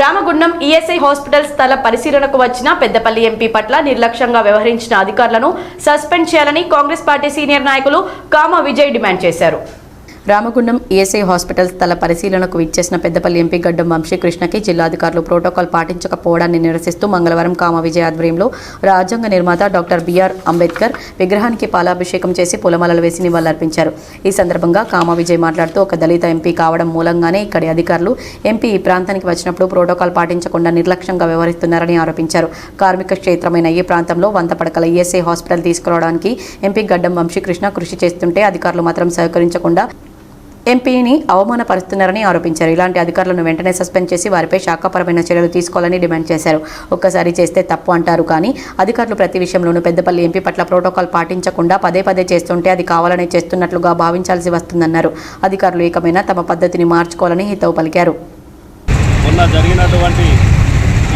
Ramagundam ESI hospital స్థల పరిశీలనకు వచ్చిన పెద్దపల్లి ఎంపీ పట్ల నిర్లక్ష్యంగా వ్యవహరించిన అధికారులను సస్పెండ్ చేయాలని కాంగ్రెస్ పార్టీ సీనియర్ నాయకులు కామ విజయ్ డిమాండ్ చేశారు. రామగుండం ఈఎస్ఐ హాస్పిటల్ స్థల పరిశీలనకు విచ్చేసిన పెద్దపల్లి ఎంపీ గడ్డం వంశీకృష్ణకి జిల్లాధికారులు ప్రోటోకాల్ పాటించకపోవడాన్ని నిరసిస్తూ మంగళవారం కామ విజయ్ ఆధ్వర్యంలో రాజ్యాంగ నిర్మాత డాక్టర్ బిఆర్ అంబేద్కర్ విగ్రహానికి పాలాభిషేకం చేసి పూలమాలలు వేసి నివాళులర్పించారు. ఈ సందర్భంగా కామ విజయ్ మాట్లాడుతూ ఒక దళిత ఎంపీ కావడం మూలంగానే ఇక్కడి అధికారులు ఎంపీ ఈ ప్రాంతానికి వచ్చినప్పుడు ప్రోటోకాల్ పాటించకుండా నిర్లక్ష్యంగా వ్యవహరిస్తున్నారని ఆరోపించారు. కార్మిక క్షేత్రమైన ఈ ప్రాంతంలో వంద పడకల ఈఎస్ఐ హాస్పిటల్ తీసుకురావడానికి ఎంపీ గడ్డం వంశీకృష్ణ కృషి చేస్తుంటే అధికారులు మాత్రం సహకరించకుండా ఎంపీని అవమానపరుస్తున్నారని ఆరోపించారు. ఇలాంటి అధికారులను వెంటనే సస్పెండ్ చేసి వారిపై శాఖాపరమైన చర్యలు తీసుకోవాలని డిమాండ్ చేశారు. ఒక్కసారి చేస్తే తప్పు అంటారు కానీ అధికారులు ప్రతి విషయంలోనూ పెద్దపల్లి ఎంపీ పట్ల ప్రోటోకాల్ పాటించకుండా పదే పదే చేస్తుంటే అది కావాలని చేస్తున్నట్లుగా భావించాల్సి వస్తుందన్నారు. అధికారులు ఏకమైనా తమ పద్ధతిని మార్చుకోవాలని హితవు పలికారు. మొన్న జరిగినటువంటి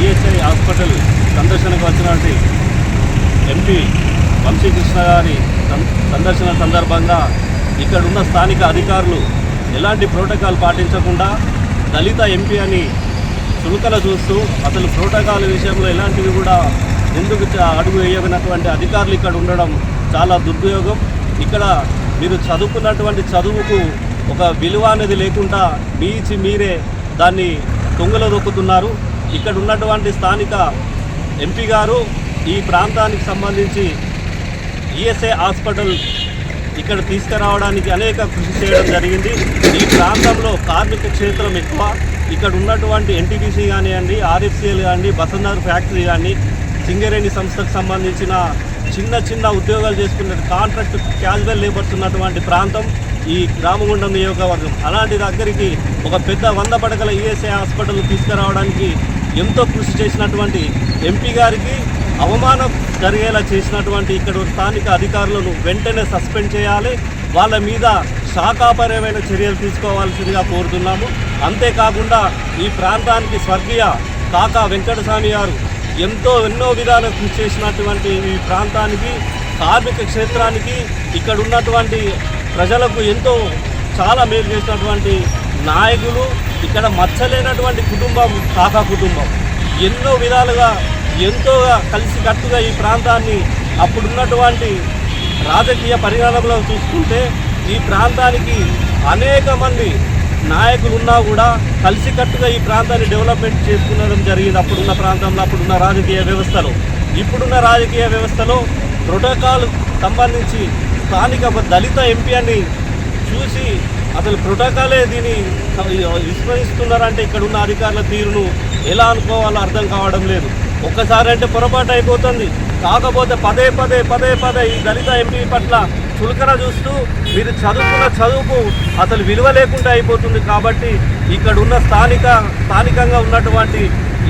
ఈఎస్ఐ హాస్పిటల్ సందర్శనకు వచ్చినటువంటి ఎంపీ వంశీకృష్ణ గారి సందర్శన సందర్భంగా ఇక్కడ ఉన్న స్థానిక అధికారులు ఎలాంటి ప్రోటోకాల్ పాటించకుండా దళిత ఎంపీ అని చులకన చూస్తూ అసలు ప్రోటోకాల్ విషయంలో ఎలాంటివి కూడా ముందుకు అడుగు వేయనటువంటి అధికారులు ఇక్కడ ఉండడం చాలా దుర్వియోగం ఇక్కడ మీరు చదువుకున్నటువంటి చదువుకు ఒక విలువ అనేది లేకుండా మీచి మీరే దాన్ని తొంగలో దొక్కుతున్నారు. ఇక్కడ ఉన్నటువంటి స్థానిక ఎంపీ గారు ఈ ప్రాంతానికి సంబంధించి ఈఎస్ఐ హాస్పిటల్ ఇక్కడ తీసుకురావడానికి అనేక కృషి చేయడం జరిగింది. ఈ ప్రాంతంలో కార్మిక క్షేత్రం ఎక్కువ. ఇక్కడ ఉన్నటువంటి ఎన్టీపీసీ కానివ్వండి ఆర్ఎఫ్సిఎల్ కానివ్వండి బసన్నర్ ఫ్యాక్టరీ కానీ సింగరేణి సంస్థకు సంబంధించిన చిన్న చిన్న ఉద్యోగాలు చేసుకునే కాంట్రాక్ట్ క్యాజువల్ లేబర్స్ ఉన్నటువంటి ప్రాంతం ఈ రామగుండం నియోజకవర్గం. అలాంటి దగ్గరికి ఒక పెద్ద వంద పడకల ఈఎస్ఐ హాస్పిటల్ తీసుకురావడానికి ఎంతో కృషి చేసినటువంటి ఎంపీ గారికి అవమానం జరిగేలా చేసినటువంటి ఇక్కడ స్థానిక అధికారులను వెంటనే సస్పెండ్ చేయాలి. వాళ్ళ మీద శాఖాపరమైన చర్యలు తీసుకోవాల్సిందిగా కోరుతున్నాము. అంతేకాకుండా ఈ ప్రాంతానికి స్వర్గీయ కాకా వెంకటస్వామి గారు ఎంతో ఎన్నో విధాలు కృషి చేసినటువంటి ఈ ప్రాంతానికి కార్మిక క్షేత్రానికి ఇక్కడ ఉన్నటువంటి ప్రజలకు ఎంతో చాలా మేలు చేసినటువంటి నాయకులు ఇక్కడ మచ్చలేనటువంటి కుటుంబం కాకా కుటుంబం. ఎన్నో విధాలుగా ఎంతో కలిసి కట్టుగా ఈ ప్రాంతాన్ని అప్పుడున్నటువంటి రాజకీయ పరిణామంలో చూసుకుంటే ఈ ప్రాంతానికి అనేక మంది నాయకులు ఉన్నా కూడా కలిసికట్టుగా ఈ ప్రాంతాన్ని డెవలప్మెంట్ చేసుకునడం జరిగింది. అప్పుడున్న ప్రాంతంలో అప్పుడున్న రాజకీయ వ్యవస్థలో. ఇప్పుడున్న రాజకీయ వ్యవస్థలో ప్రోటోకాల్ సంబంధించి స్థానిక దళిత ఎంపీ అని చూసి అసలు ప్రోటోకాలే దీన్ని విస్మరిస్తున్నారంటే ఇక్కడ ఉన్న అధికారుల తీరును ఎలా అనుకోవాలో అర్థం కావడం లేదు. ఒక్కసారి అంటే పొరపాటు అయిపోతుంది. కాకపోతే పదే పదే పదే పదే ఈ దళిత ఎంపీ పట్ల చులకన చూస్తూ మీరు చదువుకున్న చదువుకు అసలు విలువ లేకుండా అయిపోతుంది కాబట్టి ఇక్కడ ఉన్న స్థానిక స్థానికంగా ఉన్నటువంటి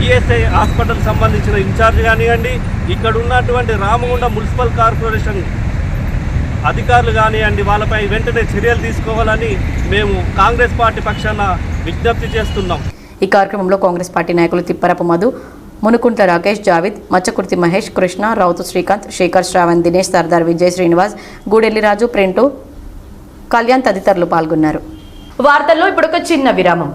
ఈఎస్ఐ హాస్పిటల్ సంబంధించిన ఇన్ఛార్జ్ కానివ్వండి ఇక్కడ ఉన్నటువంటి రామగుండ మున్సిపల్ కార్పొరేషన్ అధికారులు కానివ్వండి వాళ్ళపై వెంటనే చర్యలు తీసుకోవాలని మేము కాంగ్రెస్ పార్టీ పక్షాన విజ్ఞప్తి చేస్తున్నాం. ఈ కార్యక్రమంలో కాంగ్రెస్ పార్టీ నాయకులు తిప్పరపు మధు మునుకుంట్ల రాకేష్ జావిద్ మచ్చకుర్తి మహేష్ కృష్ణ రౌతు శ్రీకాంత్ శేఖర్ శ్రావణ్ దినేష్ సర్దార్ విజయ్ శ్రీనివాస్ గూడెల్లి రాజు ప్రింటు కళ్యాణ్ తదితరులు పాల్గొన్నారు. వార్తల్లో ఇప్పుడు ఒక చిన్న విరామం.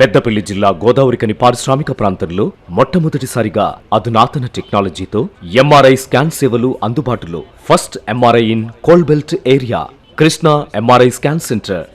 పెద్దపల్లి జిల్లా గోదావరికని పారిశ్రామిక ప్రాంతంలో మొట్టమొదటిసారిగా అధునాతన టెక్నాలజీతో ఎంఆర్ఐ స్కాన్ సేవలు అందుబాటులో. First MRI in coal belt area. Krishna MRI scan centre.